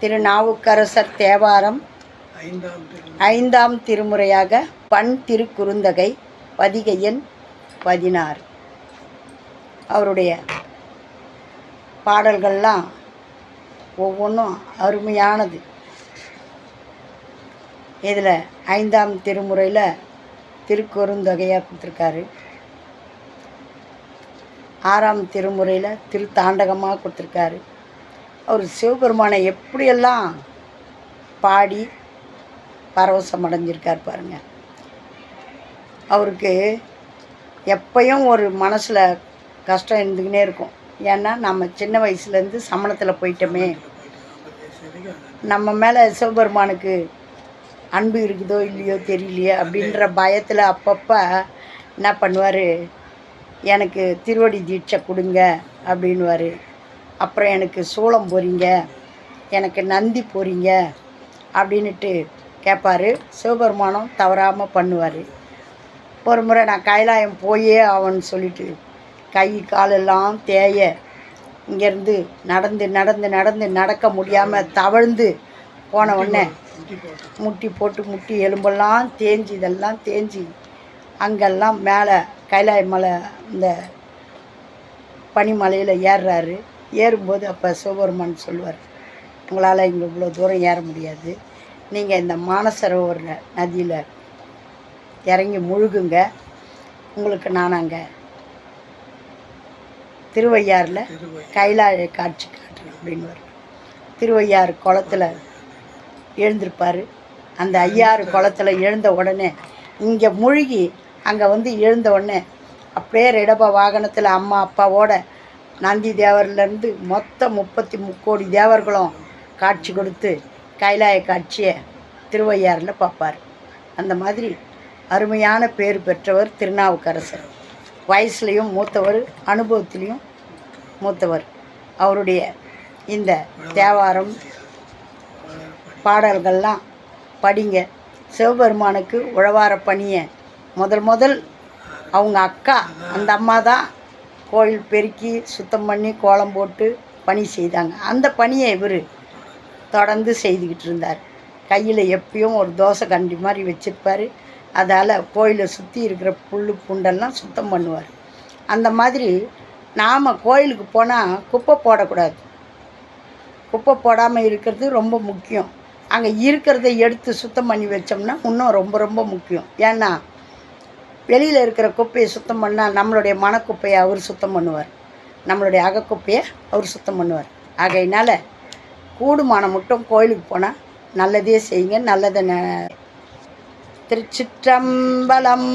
திரு நாவுக்கரசர் தேவாரம் ஐந்தாம் திரு ஐந்தாம் திருமுறையாக பண் திருக்குறுந்தகை பதிகை எண் பதினாறு. அவருடைய பாடல்கள்லாம் ஒவ்வொன்றும் அருமையானது. இதில் ஐந்தாம் திருமுறையில் திருக்குறுந்தொகையாக கொடுத்துருக்காரு. ஆறாம் திருமுறையில் திருத்தாண்டகமாக கொடுத்துருக்காரு. அவர் சிவபெருமானை எப்படியெல்லாம் பாடி பரவசம் அடைஞ்சிருக்கார் பாருங்க. அவருக்கு எப்பயும் ஒரு மனசில் கஷ்டம் இருந்துக்கினே இருக்கும். ஏன்னா நம்ம சின்ன வயசுலேருந்து சமணத்தில் போயிட்டோமே. நம்ம மேலே சிவபெருமானுக்கு அன்பு இருக்குதோ இல்லையோ தெரியலையே அப்படின்ற பயத்தில் அப்பப்போ என்ன பண்ணுவார்? எனக்கு திருவடி தீட்சை கொடுங்க அப்படின்வார் அப்புறம் எனக்கு சூளம் போறீங்க எனக்கு நந்தி போறீங்க அப்படின்ட்டு கேட்பாரு சிவபெருமானம் தவறாமல் பண்ணுவார். ஒரு முறை நான் கைலாயம் போயே ஆவன்னு சொல்லிட்டு கை காலெல்லாம் தேய இங்கேருந்து நடந்து நடந்து நடந்து நடக்க முடியாமல் தவழ்ந்து போன உடனே முட்டி போட்டு முட்டி எலும்பெல்லாம் தேஞ்சு இதெல்லாம் தேஞ்சு அங்கெல்லாம் மேலே கைலாய மலை இந்த பனிமலையில் ஏறுறாரு. ஏறும்போது அப்போ சிவபெருமான் சொல்லுவார் உங்களால் இங்கே இவ்வளோ தூரம் ஏற முடியாது. நீங்கள் இந்த மானசரோவர் நதியில் இறங்கி முழுகுங்க. உங்களுக்கு நான் அங்கே திருவையாறில் திருவை கைலாய காட்சி காட்டுறேன் அப்படின்னு திருவையாறு குளத்துல எழுந்திருப்பார். அந்த ஐயாறு குளத்துல எழுந்த உடனே இங்கே மூழ்கி அங்கே வந்து எழுந்த உடனே அப்படியே ரிடப வாகனத்தில் அம்மா அப்பாவோட நந்தி தேவர்லேருந்து மொத்தம் முப்பத்தி முக்கோடி தேவர்களும் காட்சி கொடுத்து கைலாய காட்சியை திருவையாறில் பார்ப்பார். அந்த மாதிரி அருமையான பேர் பெற்றவர் திருநாவுக்கரசர். வயசுலேயும் மூத்தவர் அனுபவத்திலையும் மூத்தவர். அவருடைய இந்த தேவாரம் பாடல்கள்லாம் படிங்க. சிவபெருமானுக்கு உழவார பணியை முதல் முதல் அவங்க அக்கா அந்த அம்மா தான் கோயில் பெருக்கி சுத்தம் பண்ணி கோலம் போட்டு பணி செய்தாங்க. அந்த பணியை இவர் தொடர்ந்து செய்துக்கிட்டு இருந்தார். கையில் எப்பயும் ஒரு தோசை கண்டி மாதிரி வச்சுருப்பார். அதால் கோயிலை சுற்றி இருக்கிற புல் புண்டெல்லாம் சுத்தம் பண்ணுவார். அந்த மாதிரி நாம் கோயிலுக்கு போனால் குப்பை போடக்கூடாது. குப்பை போடாமல் இருக்கிறது ரொம்ப முக்கியம். அங்கே இருக்கிறத எடுத்து சுத்தம் பண்ணி வச்சோம்னா இன்னும் ரொம்ப ரொம்ப முக்கியம். ஏன்னா வெளியில் இருக்கிற குப்பையை சுத்தம் பண்ணால் நம்மளுடைய மனக்குப்பையை அவர் சுத்தம் பண்ணுவார். நம்மளுடைய அகக்குப்பையை அவர் சுத்தம் பண்ணுவார். ஆகையினால் கூடுமான மட்டும் கோயிலுக்கு போனால் நல்லதே செய்யுங்க நல்லதை ந திருச்சிற்றம்பலம்.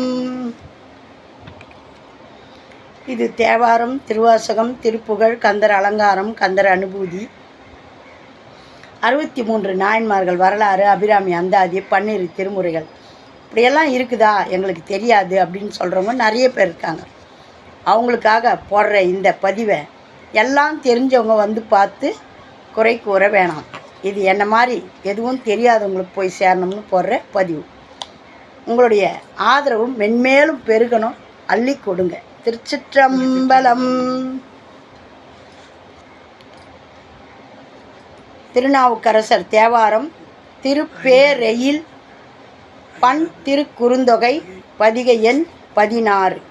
இது தேவாரம் திருவாசகம் திருப்புகழ் கந்தர் அலங்காரம் கந்தர் அனுபூதி. அறுபத்தி மூன்று நாயன்மார்கள் வரலாறு அபிராமி அந்தாதி பன்னிரு திருமுறைகள். இப்படியெல்லாம் இருக்குதா? எங்களுக்கு தெரியாது அப்படின்னு சொல்கிறவங்க நிறைய பேர் இருக்காங்க. அவங்களுக்காக போடுற இந்த பதிவை எல்லாம் தெரிஞ்சவங்க வந்து பார்த்து குறை கூற வேணாம். இது என்ன மாதிரி? எதுவும் தெரியாதவங்களுக்கு போய் சேரணும்னு போடுற பதிவு. உங்களுடைய ஆதரவும் மென்மேலும் பெருகணும். அள்ளி கொடுங்க. திருச்சிற்றம்பலம். திருநாவுக்கரசர் தேவாரம் திருப்பேரெயில் பண் திருக்குறுந்தொகை பதிகை எண் பதினாறு.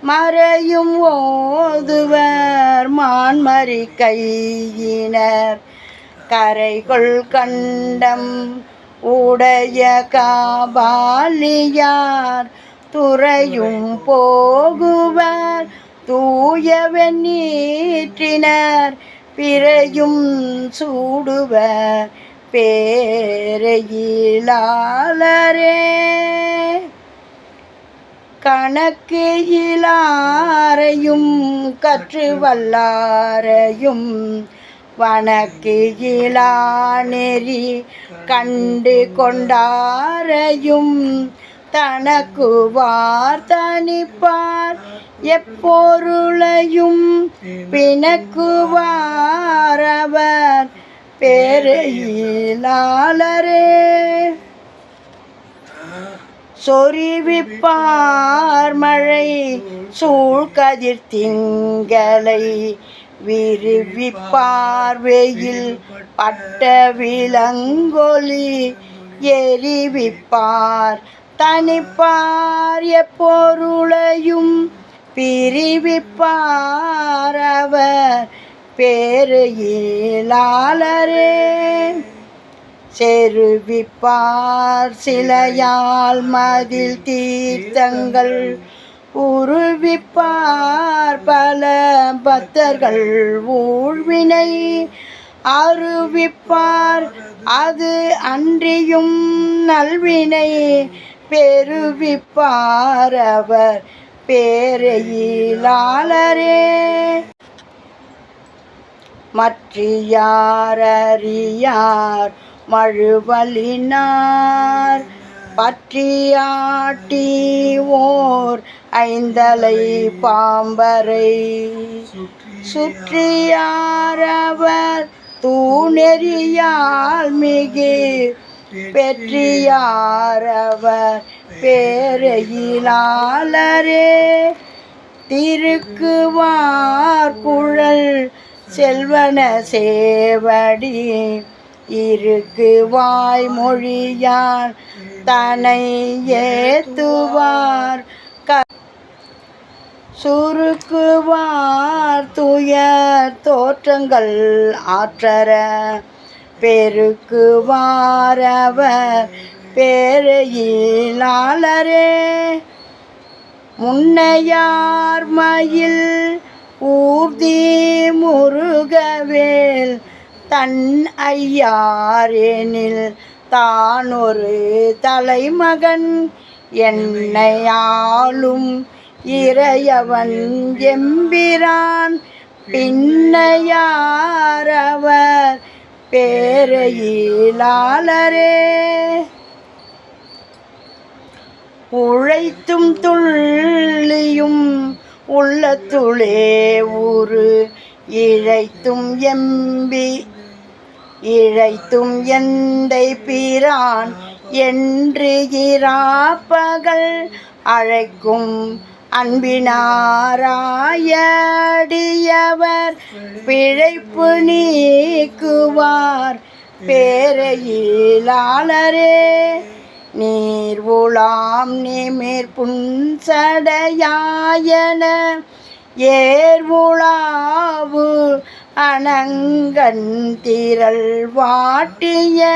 மறையும் ஓதுவர் மான்மறி கையினர். கரைகொள் கண்டம் உடைய காபாலியார். துறையும் போகுவர் தூயவன் நீற்றினர் பிறையும் சூடுவர் பேரையிலாளரே. கணக்கு இலாரையும் கற்று வல்லாரையும் வணக்கு இலா நெறி கண்டு கொண்டாரையும் தனக்கு வார்த்தனிப்பார் எப்பொருளையும் பிணக்குவாரவர் அவர். பேரையிலாளரே. சொறிவிப்பார் மழை சூழ்கதிர் திங்களை. விரிவிப்பார் வெயில் பட்ட விலங்கொலி எரிவிப்பார் தனிப்பார் எப்பொருளையும் பிரிவிப்பாரவர் அவர் பேரையிலாளரே செருவிப்பார் சிலையால் மதில் தீர்த்தங்கள் உருவிப்பார் பல பக்தர்கள் ஊழ்வினை. அருவிப்பார் அது அன்றியும் நல்வினை. பெருவிப்பாரவர் பேரையிலாளரே. மற்றியாரறியார் மழுவலினார். பற்றியாட்டி ஓர் ஐந்தலை பாம்பரை. சுற்றியாரவர் தூணெறியால் மிகு பெற்றியாரவர் பேரையிலாளரே. திருக்குவார் குழல் செல்வன சேவடி. இருக்கு வாய்மொழியார் தனை ஏத்துவார். க சுருக்குவார் துயர் தோற்றங்கள் ஆற்றர பெருக்குவாரவர் பேரையிலாளரே. முன்னையார் முன்னையார்மையில் ஊர்தி முருகவேல் தன் ஐயாரெனில் தான் ஒரு தலைமகன் என்னையாளும் இறையவன் எம்பிரான். பின்னையாரவர் பேரையிலாளரே. உழைத்தும் துள்ளியும் உள்ளத்துளே ஊரு இழைத்தும் எம்பி இழைத்தும் எந்தை பிரான் என்று இராப்பகல் அழைக்கும் அன்பினாராயடியவர். பிழைப்பு நீக்குவார் பேரையிலாளரே. நீர் உலாம் நிமிர் புன்சடையாயன. ஏர் உலாவு திரள் வாட்டிய.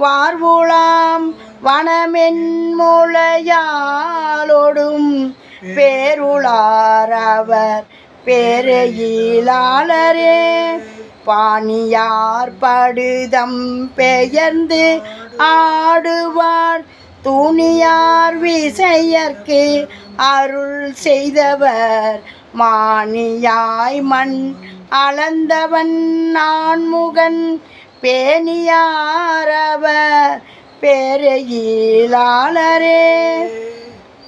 வார்வுலாம் வனமென்முளையாலோடும் பேருளாரவர் பேரையிலாளரே பாணியார் படுதம் பெயர்ந்து ஆடுவார். துணியார் விசையர்க்கு அருள் செய்தவர். மானியாய் மண் அளந்தவன் நான்முகன். பேணியாரவர் பேரையிலாளரே.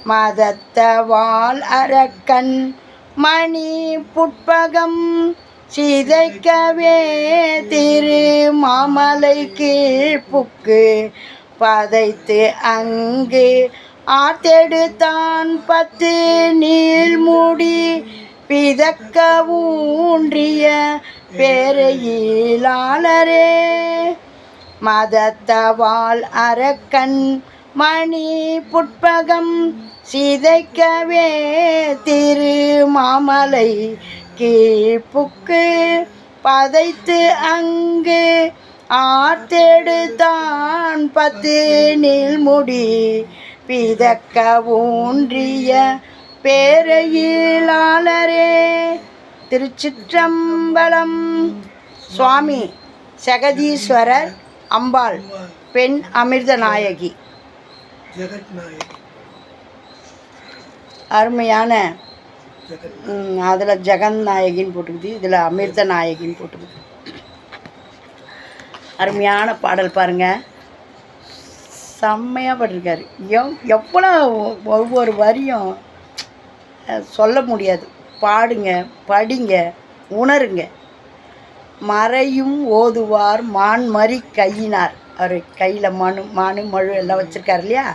மதத்தவாள் அரக்கன் மணி புட்பகம் சிதைக்கவே திரு மாமலை கீழ்ப்புக்கு பதைத்து அங்கு ஆத்தெடுத்தான் பத்து நீள்முடி பிதக்க ஊன்றிய பேரையிலாளரே. மதத்தவாள் அரக்கன் மணி புட்பகம் சிதைக்கவே திரு மாமலை கீழ்ப்புக்கு பதைத்து அங்கு ஆத்தெடுத்தான் பத்து நீள்முடி பிதக்க ஊன்றிய பேரையிலாளரே. திருச்சிற்றம்பலம். சுவாமி ஜெகதீஸ்வரர் அம்பாள் பெண் அமிர்தநாயகி. ஜெகத்நாயகி அருமையான அதில் ஜெகன் நாயகின்னு போட்டுக்குது இதில் அமிர்த நாயகின்னு போட்டுக்குது. அருமையான பாடல் பாருங்க. செம்மையாக பாடிருக்காரு. எவ் எவ்வளோ ஒவ்வொரு வரியும் சொல்ல முடியாது. பாடுங்க படிங்க உணருங்க. மறையும் ஓதுவார் மான்மறி கையினார். அவர் கையில் மனு மானு மழு எல்லாம் வச்சுருக்காரு இல்லையா?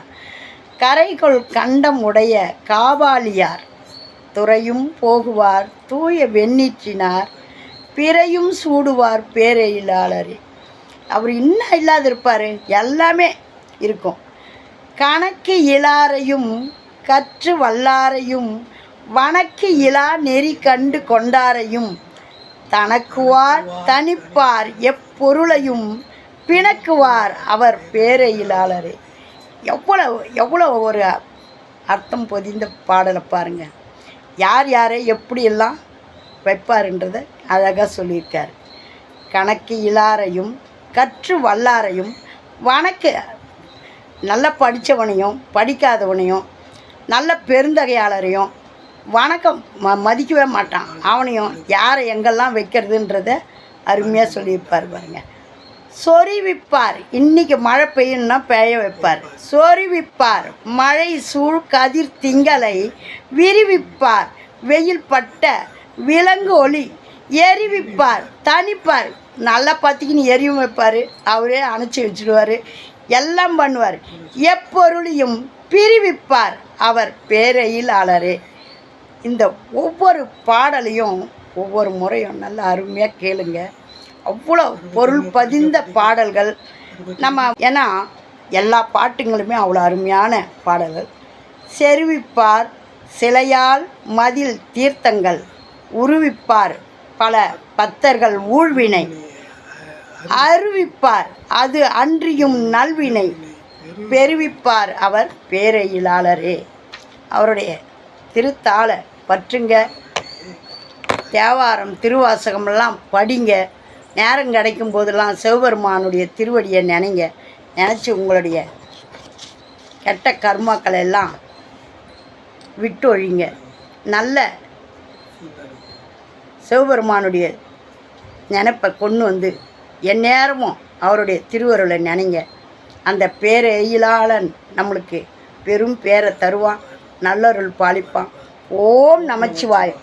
கரைகொள் கண்டம் உடைய காபாலியார் துறையும் போகுவார் தூய வெண்ணீற்றினார் பிறையும் சூடுவார் பேரையிலாளரே அவர் இன்னும் இல்லாத இருப்பார் எல்லாமே இருக்கும். கணக்கு இலாரையும் கற்று வல்லாரையும் வணக்கு இலா நெறி கண்டு கொண்டாரையும் தனக்குவார் தனிப்பார் எப்பொருளையும் பிணக்குவார் அவர் பேரையிலாளரே எவ்வளோ எவ்வளோ ஒரு அர்த்தம் பொதிந்த பாடலை பாருங்கள் யார் யாரை எப்படியெல்லாம் வைப்பாருன்றதை அழகாக சொல்லியிருக்கார். கணக்கு இலாரையும் கற்று வல்லாரையும் வணக்கு நல்லா படித்தவனையும் படிக்காதவனையும் நல்ல பெருந்தகையாளரையும் வணக்கம் ம மதிக்கவே மாட்டான். அவனையும் யாரை எங்கெல்லாம் வைக்கிறதுன்றத அருமையாக சொல்லியிருப்பார் பாருங்கள் சொறிவிப்பார். இன்னைக்கு மழை பெய்யணும்னா பெய்ய வைப்பார். சொறிவிப்பார். மழை சூழ் கதிர் திங்களை விரிவிப்பார். வெயில் பட்ட விலங்கு ஒளி எரிவிப்பார். தனிப்பார் நல்லா பார்த்திக்கின்னு எரியும் வைப்பார். அவரே அணைச்சி வச்சுடுவார் எல்லாம் பண்ணுவார். எப்பொருளையும் பிரிவிப்பார். அவர் பேரையிலாளரே இந்த ஒவ்வொரு பாடலையும் ஒவ்வொரு முறையும் நல்லா அருமையாக கேளுங்கள் அவ்வளோ பொருள் பதிந்த பாடல்கள். நம்ம ஏன்னா எல்லா பாட்டுங்களுமே அவ்வளோ அருமையான பாடல்கள். செருவிப்பார் சிலையால் மதில் தீர்த்தங்கள். உருவிப்பார் பல பத்தர்கள் ஊழ்வினை. அறிவிப்பார் அது அன்றியும் நல்வினை. பெருவிப்பார் அவர் பேரையிலாளரே. அவருடைய திருத்தாளை பற்றுங்க தேவாரம் திருவாசகமெல்லாம் படிங்க. நேரம் கிடைக்கும் போதெல்லாம் சிவபெருமானுடைய திருவடியை நினைங்க. நினச்சி உங்களுடைய கெட்ட கர்மாக்களை எல்லாம் விட்டு ஒழிங்க. நல்ல சிவபெருமானுடைய நினைப்பை கொண்டு வந்து எந்நேரமும் அவருடைய திருவருளை நினைங்க. அந்த பேரெயிலாளன் நம்மளுக்கு பெரும் பேரை தருவான் நல்லருள் பாலிப்பான். ஓம் நமச்சிவாயம்.